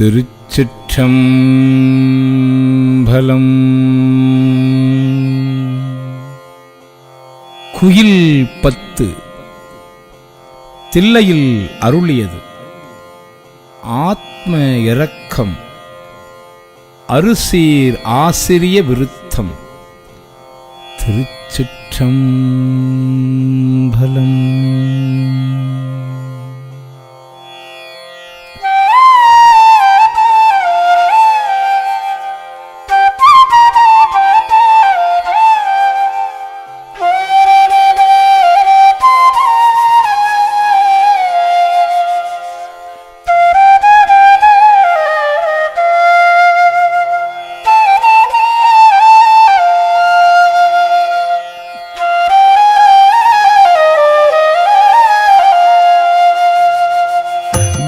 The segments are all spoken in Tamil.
திருச்சிற்றம்பலம். குயில் பத்து. தில்லையில் அருளியது. ஆத்ம இரக்கம். அருசீர் ஆசிரிய விருத்தம். திருச்சிற்றம்பலம்.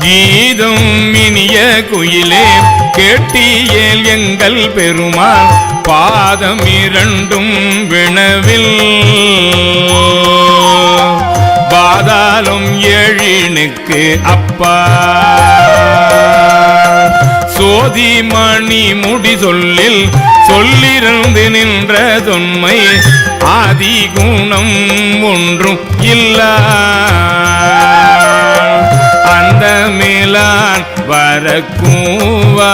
கீதம் இனிய குயிலே கேட்டியேல் எங்கள் பெருமாள் பாதம் இரண்டும் வினவில். பாதாளம் எழினுக்கு அப்பா. சோதி மணி முடி சொல்லில் சொல்லிருந்து நின்ற தொன்மை ஆதி குணம் ஒன்றும் இல்லா. வரக்கூவா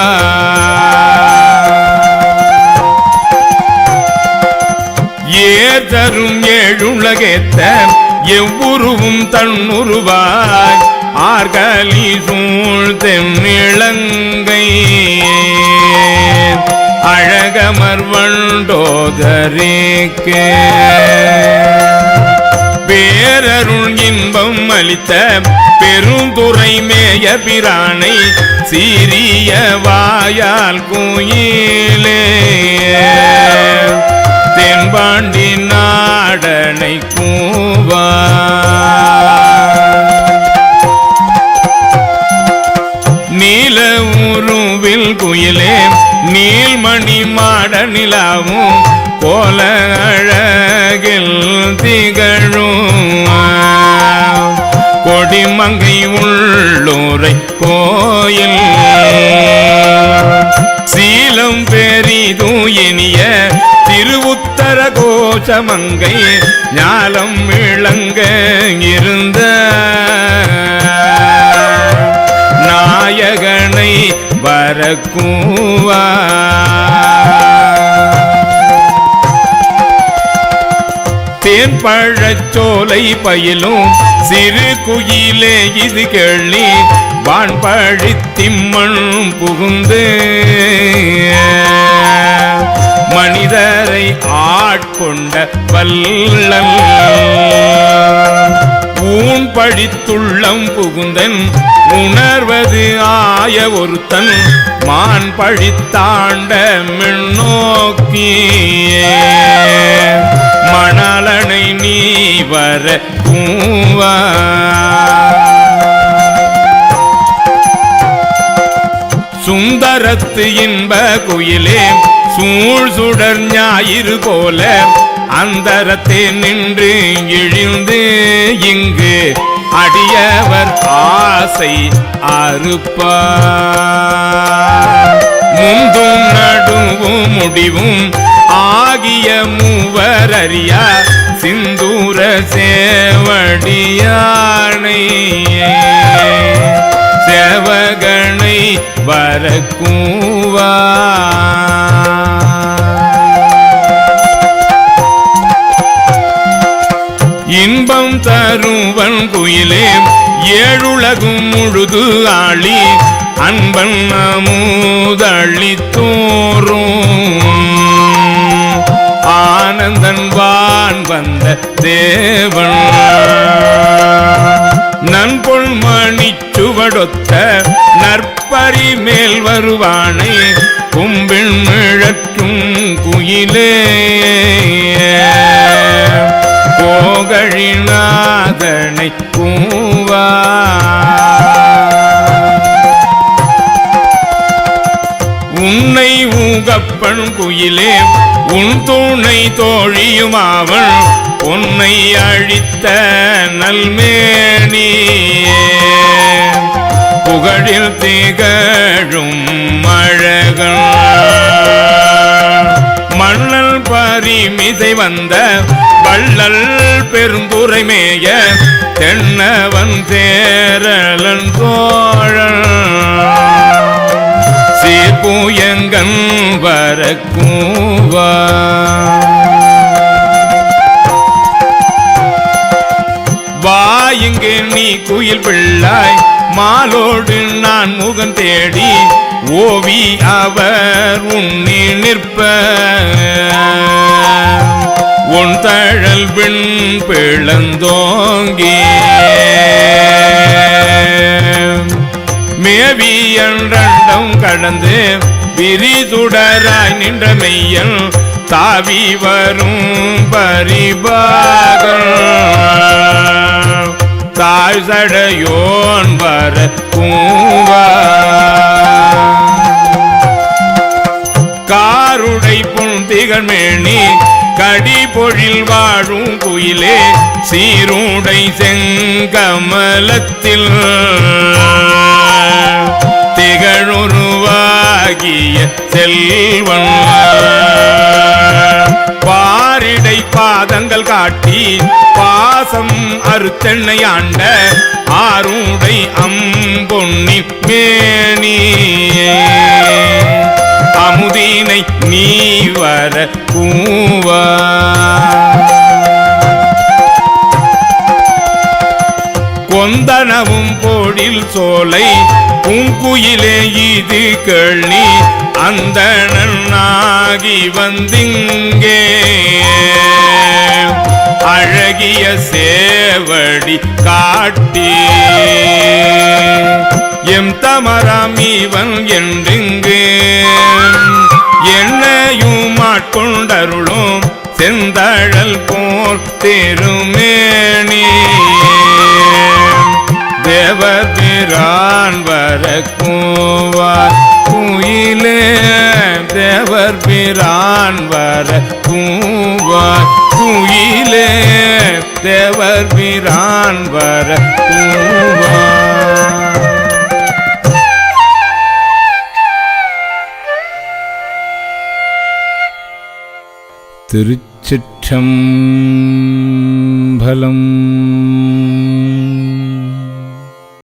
ஏர் ஏழுலகேத்த எவ்வுருவும் தன்னுருவாய். ஆர்கலி சூழ் தென்னிளங்கை அழகமர் பேரருள் இன்பம் அளித்த பெருந்துரை மேய பிரானை சீரிய வாயால் குயிலே. தென்பாண்டி நாடனை கூவா நீல உருவில் குயிலே நீல்மணி மாட நிலாவும் கோல அழகில் திகழும். கொடிமங்கை உள்ளூரை கோயில். சீலம் பெரிது இனிய திருவுத்தர கோஷமங்கை ஞாலம் விளங்க இருந்த நாயகனை வரக்கூவா. தேன்பழச்சோலை பயிலும் சிறு குயிலே இது கேள்வி வான்பழி திம்மண் புகுந்து. மனிதரை ஆட்கொண்ட வல்லல் ஊன் பழித்துள்ளம் புகுந்தன் உணர்வது ஆய ஒருத்தன் மான் பழித்தாண்ட மின்னோக்கியே மணல வர கூவா சுந்தரத்து இன்ப குயிலே சூழ் சுடர் ஞாயிறு போல அந்தரத்தே நின்று இழிந்து இங்கு அடியவர் ஆசை அறுப்பார் முந்தும் நடுவும் முடிவும் ஆகிய மூவர் அறியா சிந்து சேவடியானை சேவகனை வரக்கூவா. இன்பம் தருவன் குயிலே ஏழுலகும் முழுது ஆளி அன்பன் அமுதளி தோறும் ஆனந்தன் வந்த தேவன். நண்பொன் மணி சுவடொத்த நற்பறி மேல் வருவானை கும்பின் மிழற்றும் குயிலே. போகழிநாதனை பூவா உன்னை ஊகப்பன் குயிலே உன் துணை தோழியும் அவள் உன்னை அழித்த நல்மேனியே. புகழில் திகழும் அழகன். மண்ணல் பரிமிசை வந்த வள்ளல் பெருந்துரை மேய தென்னவன் சேரலன் தோழன். சீர்பூயங்கன் வரக்கூவா. வா நீ குயில் பிள்ளாய் மாலோடு நான் முகம் தேடி ஓவி அவர் உன்னி நிற்ப. உன் தழல் பின் பிளந்தோங்கி. மேவி என்ற என்றண்டம் கடந்து விரிதுடராய் நின்ற மெய்யல் தாவி வரும் பரிபாகம் தாய் சடையோன் வர பூவா காருடை புந்திகள் மேனி கடி பொழில் வாழும் குயிலே சீருடை செங்கமலத்தில். திகழுருவாகிய செல்வன் பாரிடை பாதங்கள் காட்டி பாசம் அறுத்தெண்ணை ஆண்ட ஆருடை அம்பொன்னி மேனி. அமுதீனை நீ வர கூவா. கொந்தனவும் போடில் சோலை பூங்குயிலே இது கேள்வி அந்த நாகி வந்திங்கே. அழகிய சேவடி காட்டி எம் தமராம் இவன் என்றிங்கு. என்னையும் மாட்கொண்டருளும் செந்தழல் போர் திருமேனி. கூவார் குயிலே தேவர் பிரான் வர கூவார். குயிலே தேவர் பிரான் வர கூவார். திருச்சிற்றம்பலம்